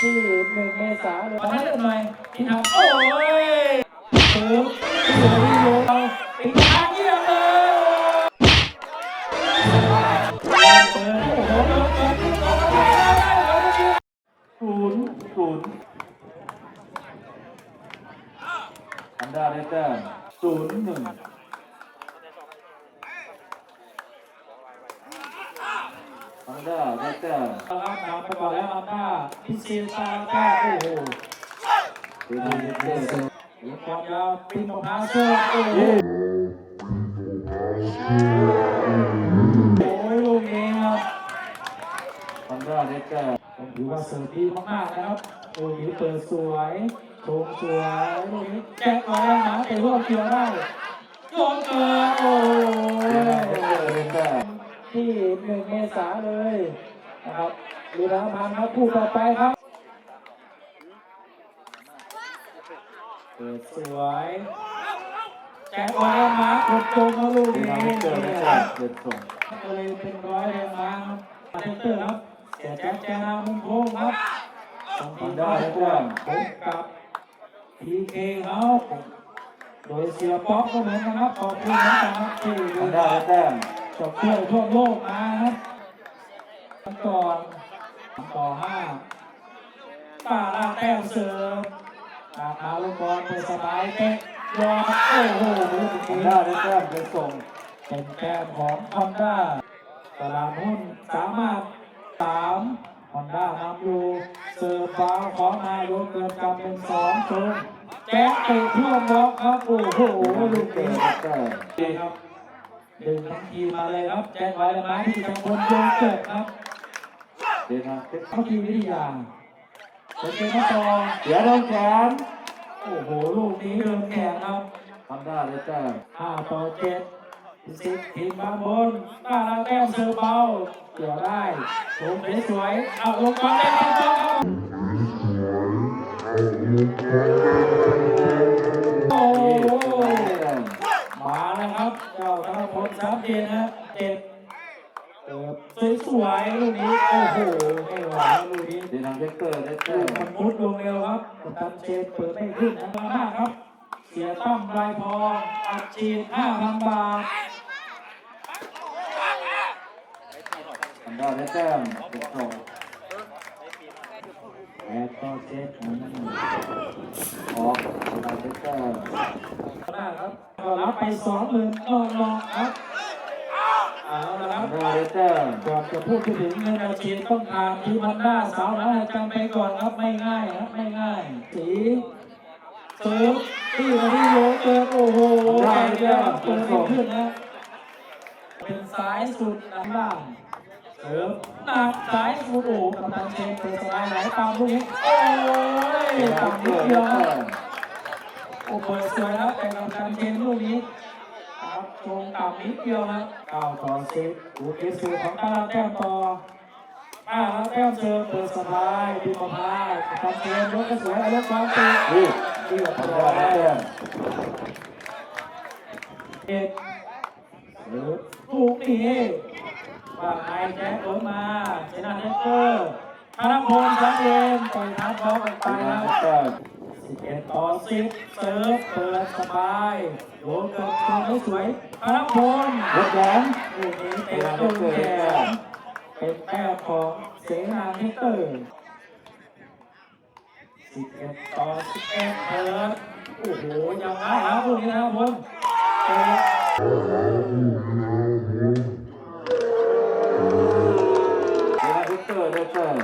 ที่หนึ่งเมษายนเลยให้หน่อยที่ทำโอ้ยเติมที่เหลือที่โยนเราปิดทางเยี่ยมเลยโอ้โหศูนย์ศูนย์อันดาได้แต้มศูนย์หนึ่ง อั นดาได้แต้มครับนำไปก่อนแล้วอันด้าพิเศษตาแก้โอ้โหเดนเดเตอร์เอียงความยาวปิ้งมะพร้าวเสื้อโอ้โหโอ้ยลูกนี้ครับอันดาได้แต้มผมถือว่าเสิร์ฟดีมากๆนะครับลูกนี้เปิดสวยโชงสวยลูกนี้แจ็คไว้แล้วนะแต่ร่วมเกี่ยวได้โยนเกินโอ้เดนเดเตอร์ยที่หนึ่งเมษาเลย นะครับดูแลพันครับคู่ต่อไปครับเปิดสวยแจ็คไว้แล้วนะกดจงนะลูกเดนี้นเดเตอร์ได้แต้มเด็ดส่งก็เลยเป็นร้อยแรงม้าครับเซนเตอร์ครับเสียแจ็คแจนามุงโค้งครับสองทีมได้แต้มพบกับพีเคเขาโดยเสียป๊อกก็เหมือนกันครับขอบคุณเหมือนกันครับที่อันดาได้แต้มจบเที่ยวทั่วโลกมาครับ ก่อนต่อห้าป้าลาแต้มเสร์ฟตาขาลงบอลเปิดสบายเตะยอดโอ้โหลูกอันนี้ดาได้แต้มเด็ดส่งเป็นแต้มของฮอนด้าตลาดหุ้นสามารถสามฮอนด้านำอยู่เสิร์ฟฟาวของนายกเกินกำเป็นสองชงแจ็คเตะท่วมบล็อกครับโอ้โหลูเกอนี้ร์ได้แต้มดีครับดึงทั้งทีมมาเลยครับแจ็คไว้แล้วนะที่ตำบลโยงเกิดครับ เดนเตอร์เข้าทีมวิทยาเป็นเกมมาต่อเสียโดนแขนโอ้โหลูกนี้เดินแข่งครับอันดาได้แต้มห้าต่อเจ็ดสิบทีมบางบนต้าลาแต้มเซอร์เบาเกี่ยวได้ลงสวยๆเอาลงมาเล่นกันต่อครับโอ้โหได้แต้มมาแล้วครับ เจ้าธนพลสามเดนนะเจ็บ เติบสวยๆลูกนี้โอ้โหไม่ไหวลูกนี้เดนเดเตอร์ได้ลูแต้กมมันมุดลงเร็วครับกัปตันเชนเปิดไม่ขึ้นนะมากครับ เสียตั้มลายพองอัดฉีด5,000 บาทอันดาได้แต้มเด็ดส่งแปดต่อเจ็ดอืมออกอันดาได้แต้มได้ครับก็รับไปสองหมื่นนอนรองครับ เอาละคอัรับนดาได้แต้มก่อนจะพูดถึงเงินอาชีพต้องทานที่มันด้าสาวน้อยจำไปก่อนครับไม่ง่ายครับไม่ง่ายสีเซิร์ฟที่มาที่โยเกินโอ้โหแกเดียวเปิดไม่ขึ้นนะเป็นสายสุดนะบ้างเซิร์ฟหนักสายสุดโอ้กำลังเชนเปิดสบายไหลตามลูกนี้โอ้ยเดนต่ำเตนิอดร์เดีได้ยวครับแต้มโอ้เปิดสวยแล้วแต่กำลังเชนลูกนี้ ครับชงต่ำนิดเดียวนะเก้าต่อสิบดูเกมสูของตาลาแต้มต่ออ่าแล้วแต้มเจอเปิดสบายดีมาพายทำเกมยกกระสวยเอาลูกวางตีนี่เรียบอันร้อยได้แต้มเอ็ดหรือลูกนี่ว่าไงแจ็คลงมาเจนาเนเกอร์ธนพลชัดเจนปล่อยทับบล็ออกไปนดาแล้ว ได้แต้มสิบเอ็ดต่อสิบเซิร์ฟเปิดสบายโยนเกิดตัวไม่สวยธนพลรถแดงลูกนี้เตะโดนแขนเป็นแต้มของเสนาเนเกอร์สิบเอ็ดต่อสิบเอ็ดเปิดโอ้โหยังไงครับพวกนี้นะครับผมเปิด เดนเตอร์ได้แต้ม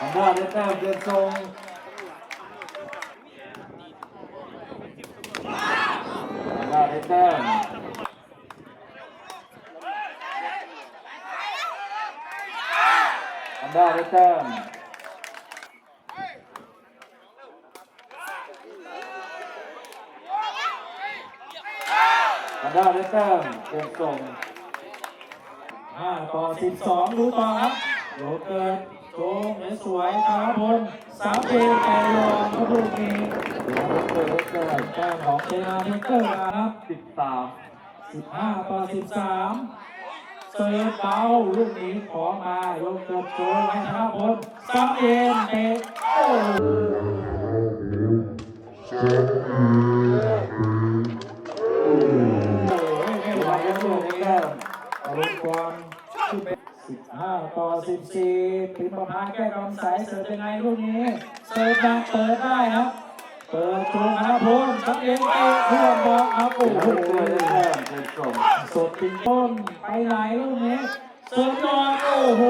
อันดาได้แต้มเดินทรงอันดาได้แต้มอันดาได้แต้มอันดาได้แต้มเดินทรงห้าต่อสิบสองดูต่อครับโยเกิร์ต โจงสวยๆธนพลสามเอแกยองครับลูกนี้เดเตอร์ได้แต้มของเชนาเทเกอร์ครับสิบสามสิบห้าต่อสิบสามเสิร์ฟเบาลูกนี้ขอมาโยกเกิดโจให้ธนพลซ้ำเอ็นเตะโอ้โหโอ้ยไม่ไหวแล้วลูกนี้ครับอารมณ์ความ ขึ้นไปสิบห้าต่อสิบสี่ปิมพาแก้กำใสเสิร์ฟยังไงลูกนี้ เสิร์ฟดังเปิดได้ครับ เปิดตรงธนพลซ้ำเอ็นเตะเพื่อนบอลครับโอ้โหเราเจอได้แต้มเป็นส่งสดจริงต้นไปไหนลูกนี้ เสิร์ฟยอดโอ้โห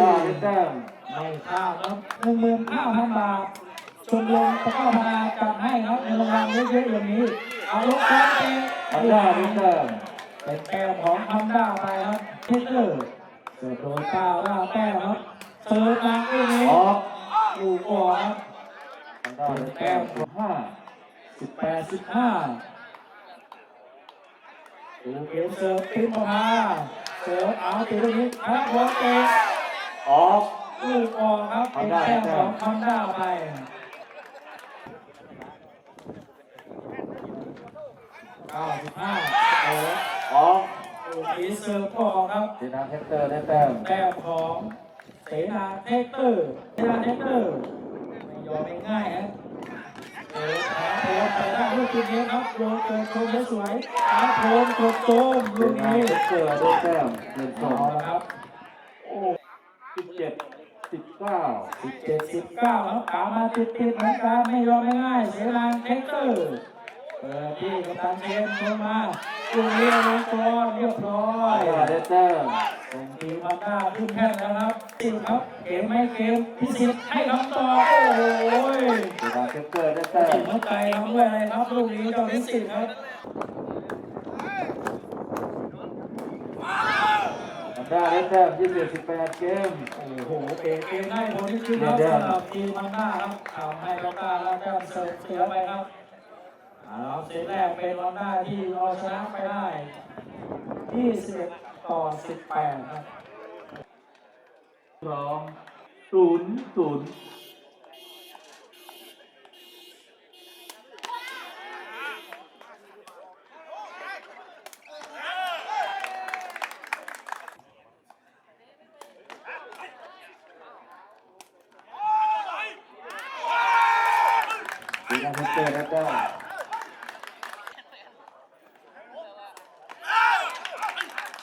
ได้แต้มไม่ข้ามครับหนึ่งหมื่นห้าพันบาทชมรมตะกร้อพนาจัดให้ครับในรางวัลเยอะๆอย่างนี้เอาลูกบอลเตะทำได้ได้แต้ม เป็นแต้มของฮัมด้าไปครับเทเตอร์เสิร์ฟโดนก้าวล่าแต้มครับเสิร์ฟมาลูกนี้ออกลูกออกครับทำได้ได้แต้มห้าสิบแปดสิบห้าดูเกมเสิร์ฟปิ้นออกมาเสิร์ฟเอาตีลูกนี้พระพลเตะออกลูกออกครับเป็นแต้มของคอนด้าไปเก้าสิบห้าโอ้ ออกลูกนี้เสิร์ฟออกครับเดนาเทคเตอร์ได้แต้มแต้มของเสนาเทคเตอร์เสนาเทคเตอร์ไม่ยอมง่ายๆฮะเออแพ้โพลไปได้ลูกทีนี้ครับโยนเกิดชมสวยๆแพ้โพลกดโจมเดลูกนานี้เทคเตอร์ได้แต้มเป็นส่เอางละครับโอ้สิบเจ็ดสิบเก้าสิบเจ็ดสิบเก้าครับตามมาติดติดๆเหมือนกันไม่ยอมง่ายๆเสนาเทคเตอร์ เปิดที่กัปตันเชนโทรมาลูกนี้ลงตัวเรียบร้อยทำได้ได้แต้มส่งทีมมาหน้าขึ้นแท่นแล้วครับสิบครับ เกมไม่เกมพิสิทธิ์ให้คำตอบโอ้โหเดนาเทคเตอร์ได้แต้จิมตหัวใจทำด้วยอะไรครับลูกนี้เจ้าพิสิทธิ์ครับได้ได้แต้มยี่สิบสิบแปดเกม โอ้โห เกมเกมได้ผลที่คือครับสำหรับทีมมาหน้าครับทำให้มาหน้าแล้วก็เสร์ฟเสือไปครับ เอาละครับเซตแรกเป็นมาหน้าที่เอาชนะไปได้21ต่อ 18 ครับสองศูนย์ศูนย์ ดีนะเฮเตอร์ได้แต้ม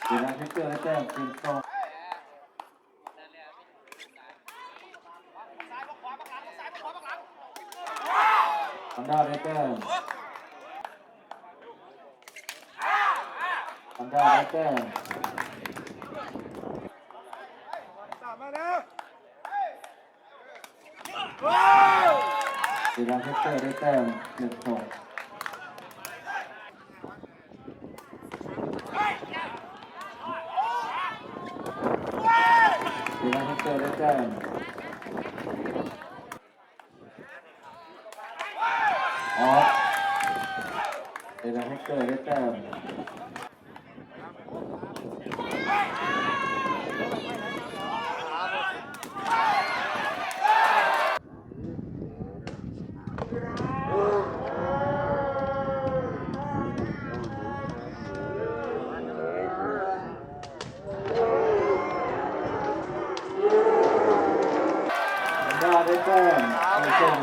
ดีนะเฮเต อร์ได้แต้มเป็นสองทำได้ได้แต้มทำได้ได้แต้มดีนะเฮเตอร์ได้แต้มเป็นสองดีนะเฮเตอร์ได้แต้มออกดีนะเฮเตอร์ได้แต้ม ได้ได้แต้มไม่ส่ง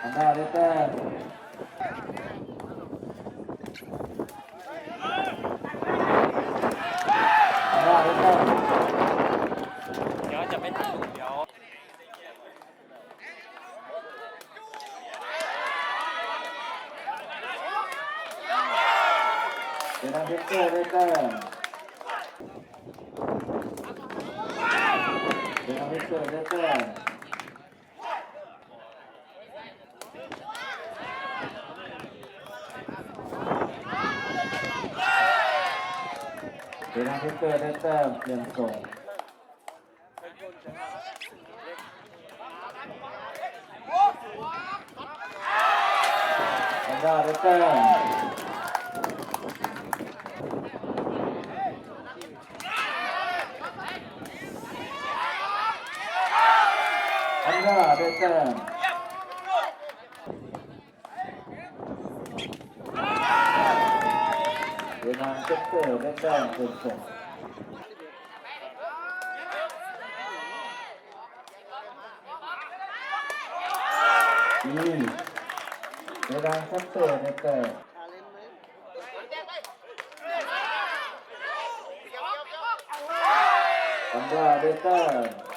ทำได้ได้แต้มทำได้ได้แต้ม เดี๋ยวจะไม่ทันเดี๋ยว เดี๋ยวนเพชรเกอร์ได้แต้มเดี๋ยวนะเพชรเกอร์ได้แต้มเดี๋ยวนะเพชรเกอร์ได้แต้มเปลี่ยนส่งทำได้ได้แต้ม Johnson. Renan Johnson, back down Johnson. ดีเวลาสักตัวในแต่ทำได้ได้แต้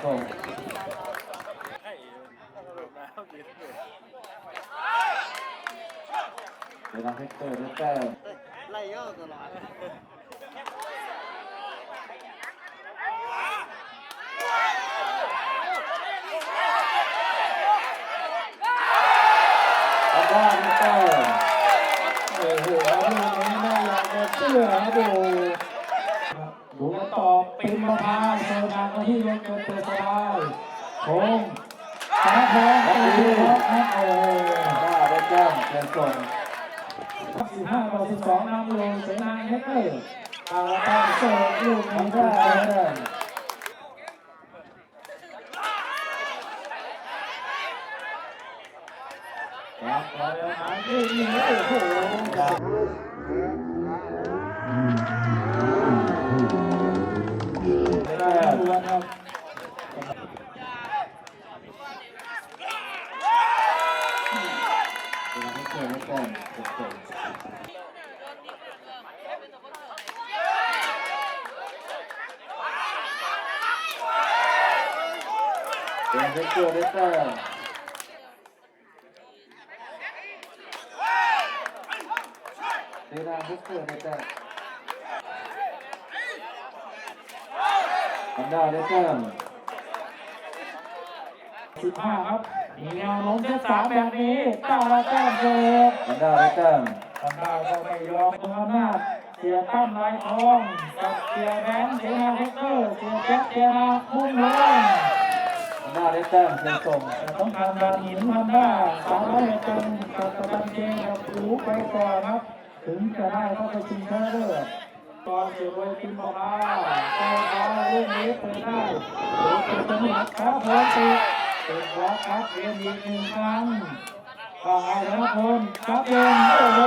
เล่นส่งเวลาเล็กเกอร์ได้แต้มไล่ย่อตลอดทำได้ได้แต้มโอ้โหลูกนี้ไม่อยากจะเชื่อดู ที่ลงเกินเปิดสบายโค้งสาพงโอ้โหโอ้โหทำได้ได้แต้มเป็นส่งสิบห้าต่อสิบสองนำเลยเสนาเฮกเตอร์เอาละครับเสิร์ฟลูกนี้ได้ได้ได้แต้มครับแล้วหาลูกนี้โอ้โห เวลาเล็กเกอร์ได้แต้มเวลาเล็กเกอร์ได้แต้มทำได้ได้แต้มสิบห้าครับมีแนวโน้มเซตสามแบบนี้ต้าละแต้มเสิร์ฟทำได้ได้แต้มทำได้ก็ไม่ยอมมืออำนาจเสียตั้มลายทองกับเสียแบงค์เสียนาเฮกเตอร์เสียแจ็คเสียนามุ่งลง ทำได้ได้แต้มเป็นส่งแต่ต้องทำการหินทำได้สามาร้อยจนกับตะบันเจงกับหูไปก่อนครับ ถึงจะได้เข้าไปชิงชนะเลิศตอนเสียไว้กินมาพาแต่พอลูกนี้เปิดได้โดนเป็นจังหวะครับเพิ่มติดเป็นบล็อกครับเรียนอีกหนึ่งครั้งฟังเอาแล้วคนครับเองโอ้โห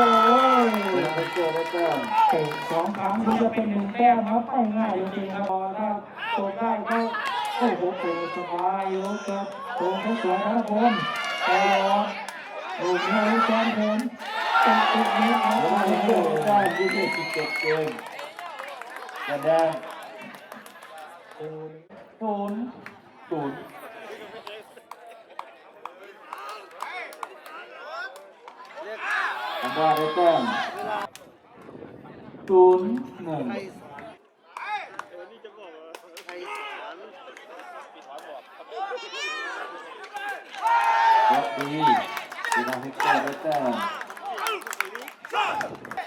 เวลาเล็กเกอได้แต้มเตะสองครั้งถึงจะเป็นหนึ่งแต้มครับไม่ง่ายจริงๆครับพอถ้าตกได้ก็ โอ้โหสบายอยู่ครับโตทั้งสวยทั้งคนไปรอลูกให้แฟนเพลเตะติดนี้ครับโอ้ลาเล็กโหเกอร์ได้ยี่สิบเจ็ดเกมจะแดงศูนย์ศูนย์ทำได้ได้แต้มศูนย์หนึ่ง ไทยสารเออนี่จะบอกว่าไทยสาร รับดีเวลาเล็กเกอร์ได้แต้ม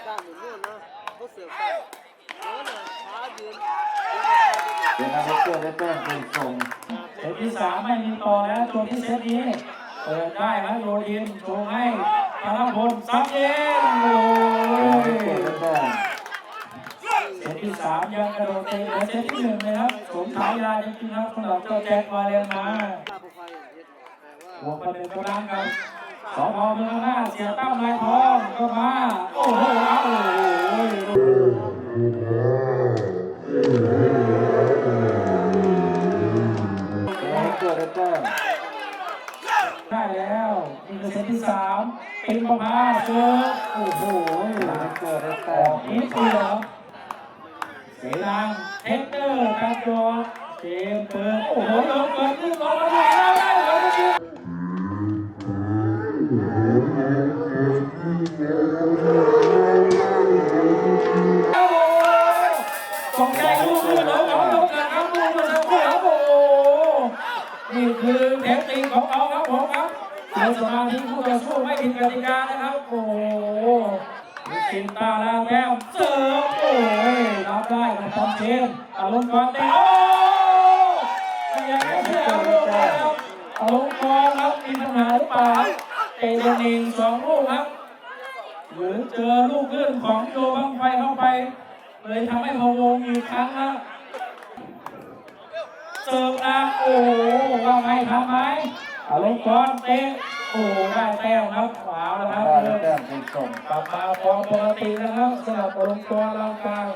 ด้านหนึ่งนู่นนะเขาเสือกไปโน้นน่ะขายืน เวลาเล็กเกอร์ได้แต้มเป็นส่งเซตที่สามไม่มีต่อแล้วตัวที่เซตนี้เปิดได้ครับโรดินโชว์ให้ธนพลซับเองโอ้เวลาเล็กเกอร์ยเซตที่สามยังกระโดดเตะเหมือนเซตที่หนึ่งเลยครับสมฉายาจริงๆครับสำหรับเจ้าแจ็ควาเลนมาหน้าผู้ภัยอย่างเงี้ยแต่หัวว่าประเด็นกำลังกันสองพอเมืองหน้าเสียตั้มลายทองก็มา โอ้โหเอาโอ้โห เวเล็กเกอร์ได้แต้มได้แล้วนี่คือเซตที่สามป็นประมาเจอโอ้โหเวลาเล็กเกอร์ได้อแต้อมกนิดเดียวเสียงางเทคเตอร์กระโดดเกมเปิดโอ้โหลงเปิดลื่นลงมาด้วย เลยทำให้พะวงอีกครั้งนะเสิร์ฟนะโอ้โหว่าไงทำไหมอารมณ์ก่อนเตะโอ้โหได้แต้มครับขวาวแล้วครับได้เริ่มแต้มเป็นส่งกลับมาฟอร์มปกติแล้วครับสำหรับอารมณ์ก่อนเรากลาง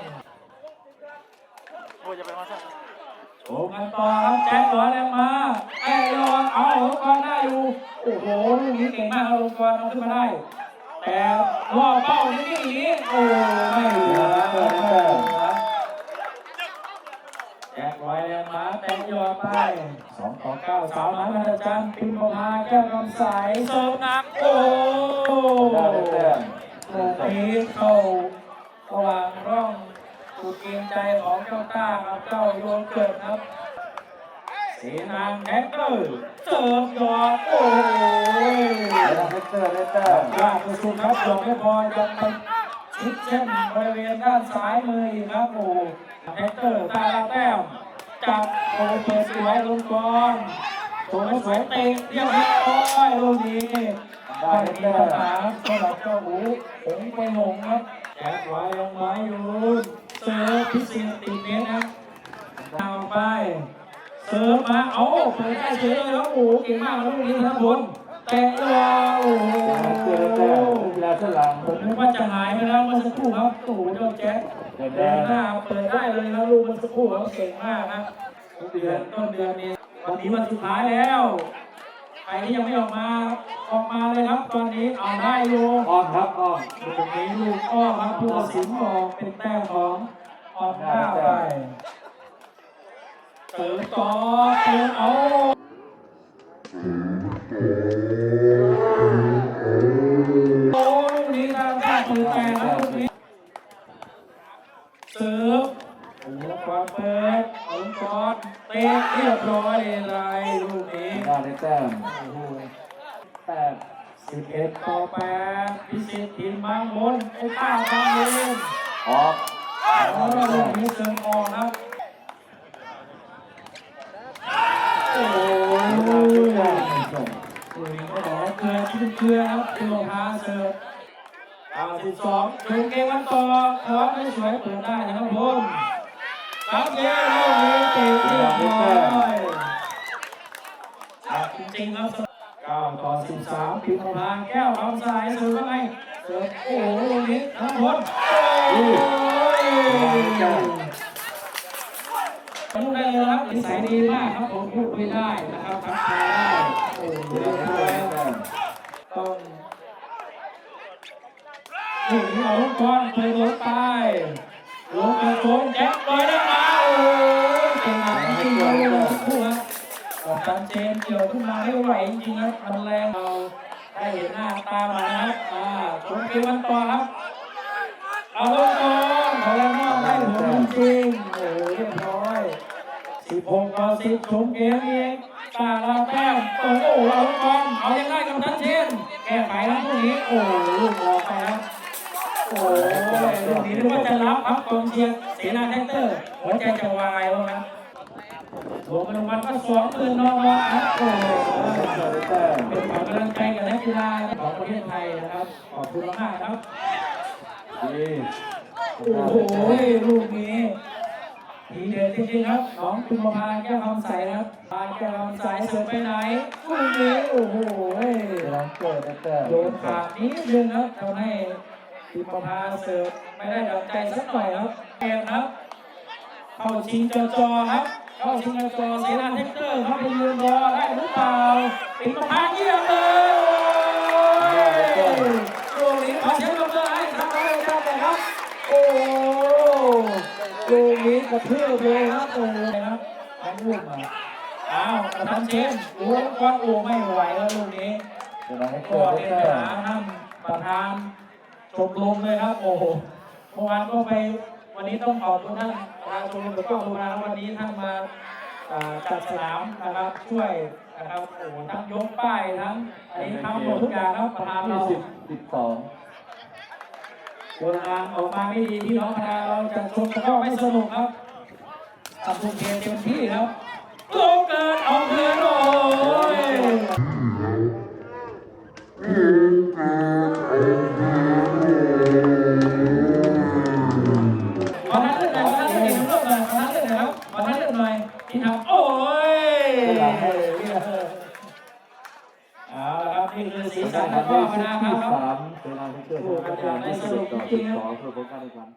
โอ้ยจะไปมาสักโชว์กันต่อครับแจ็คหัวแรงมาแอ้ยอนเอาอารมณ์ก่อนได้อยู่โอ้โหลูกนี้เก่งมากอารมณ์ก่อนเอาขึ้นมาได้ แต่ล่อเป้านี่นี่นี้โอ้ไม่เหลือไม่เหลือแจ็คไว้แรงมาแต่งยอดไปสองต่อเก้าสาวนั้นอาจารย์พิมพ์ประภาแก้วคำใสเสิร์ฟหนักโอ้ได้แต้มโอ้นี้เข้าระหว่างร่องถูกเกมใจของเจ้าต้ากับเจ้าโยนเกิร์ตครับเสนางแฮกเกอร์เสิร์ฟยอดโอ้ย เดี๋ยวให้เกอร์ได้แต้มยากสุดๆครับยอมไม่พอยังไปชิดเส้นบริเวณด้านซ้ายมืออีกครับโอ้แฮกเกอร์ตาลาแต้มจับโอ้เปิดสวยลงก่อนโถไม่สวยเตะเรียบร้อยลูกนี้ได้มีปัญหาสำหรับเจ้าหูหงไปหงครับแจ็คไว้ลงไม้อยู่เสิร์ฟพิเศษติดเน็ตครับเอาไปเสิร์ฟมาเอาเปิดได้เฉยเลยครับโอ้เก่งมากลูกนี้ครับผม แตะตัวโอ้โหเกอร์ได้แต้มเวลาสลังผมนึกว่าจะหายไปแล้วเมื่อสักครู่ครับโอ้โหเจ้าแจ๊คเดินหน้าเปิดได้เลยครับลูกเมื่อสักครู่เขาเก่งมากครับเดือนต้นเดือนนี้วันนี้วันสุดท้ายแล้วใครที่ยังไม่ออกมาออกมาเลยครับตอนนี้เอาได้อยู่อ้อมครับอ้อมตรงนี้ลูกอ้อครับผู้ตัดสินบอกเป็นแต้มของออนก้าไปเติมต่อเติมเอา โอ้ลูกนี้ทางข้าเปิดแปล้วลูกนี้เสิร์ฟโอ้โหก่อนเปิดอาก่อนเตะเรียบร้อยเลยลูกนี้ได้แต้มโอ้โหแปดสิบเอ็ดต่อแปดพิสิทธิ์ทีมบางบนไอ้ข้าบางเลนออกแล้วก็ลูกนี้เติมออกครับ โอ้โห แต้มเป็นส่ง ลูกนี้ก็บอกว่าเกลือชิ้น เกลือครับเกลือพาเสิร์ฟเก้าสิบสองถึงเกมวันต่อขอไม่สวยเปิดได้นะครับผมครับเย้ลูกนี้เตะเรียบร้อยครับจริงๆครับเก้าต่อสิบสามพิมพ์พางแก้วเอาสายเสิร์ฟว่าไงเสิร์ฟโอ้โหลูกนี้ทั้งหมดโอ้ยพูดได้เลยครับนิสัยดีมากครับผมพูดไม่ได้นะครับทักทายได้โอ้โห เดี๋ยวให้เกอร์ได้แต้ม ต้องนี่เอา ลูกบอลไปลงไปลงกระโจนแจ็คลอยได้มาโอ้ยเป็นหนักจริงๆเลยคู่ครับกับการเจนเกี่ยวขึ้นมาไม่ไหวจริงๆครับมันแรงเราได้เห็นหน้าตามานะครับอ่าชมเกมวันต่อครับเอาลงก่อนขอแรงมากได้ผลจริงโอ้โหเรียบร้อยสิบหกต่อสิบชมเกมเองตาลาแต้มโอ้โหเอาลงก่อนเอายังไงกับทันเชนแก้ไขแล้วพวกนี้โอ้โหลูกออกไปครับ โอ้ยลูกนี้นึกว่าจะรับครับกองเชียร์เสนาแท็กเตอร์ หัวใจจะวายแล้วครับรวมเป็นรางวัลก็สองหมื่นน้องๆครับโอ้โหเกอร์ได้แต้มเป็นขวัญกำลังใจกับนักกีฬาของประเทศไทยนะครับ ขอบคุณมากๆครับโอ้โหลูกนี้ทีเด็ดจริงๆครับน้องคุณมาพาแก้วคำใสครับพาแก้วคำใสเสิร์ฟไปไหนลูกนี้โอ้โหเวลาเกอร์โดนขาดนิดนึงครับทำให้ คุณมาพาเสิร์ฟไม่ได้ดังใจสักหน่อยครับเกมครับ เข้าชิงจอจอครับ เข้าชิงจอจอเสนาเทคเตอร์เข้าไปยืนรอได้หรือเปล่าปิดมาพาเยี่ยมเลยโอ้ยลูกนี้ขอเสียงปรบมือให้ทำอะไรได้เลยครับ โอ้ลูกนี้กระเทือบเลยครับโอ้โหครับทั้งลูกมาอ้าวกระทำเชนโอ้ก็โอ้ไม่ไหวแล้วลูกนี้เวเกก็เรียนหาท่านประธาน ชมรมเลยครับ โอ้โหเมื่อวานก็ไปวันนี้ต้องขอบคุณท่านประธานชมรมตะกร้อโบราณวันนี้ท่านมาอ่าจัดสนามนะครับช่วยนะครับโอ้โหทั้งยกป้ายทั้งอันนี้ทำหมดทุกอย่างครับประธานเรายี่สิบสิบสองผลงานออกมาไม่ดีพี่น้องประธานเราจะชมก็ไม่สนุกครับทำทุกเกมเต็มที่ครับโกงเกินเอาเกินโอ้ย รอบที่สามเป็นการที่เกิดขึ้นในวันที่สุดต่อสิบสองเพื่อผลการแข่งขัน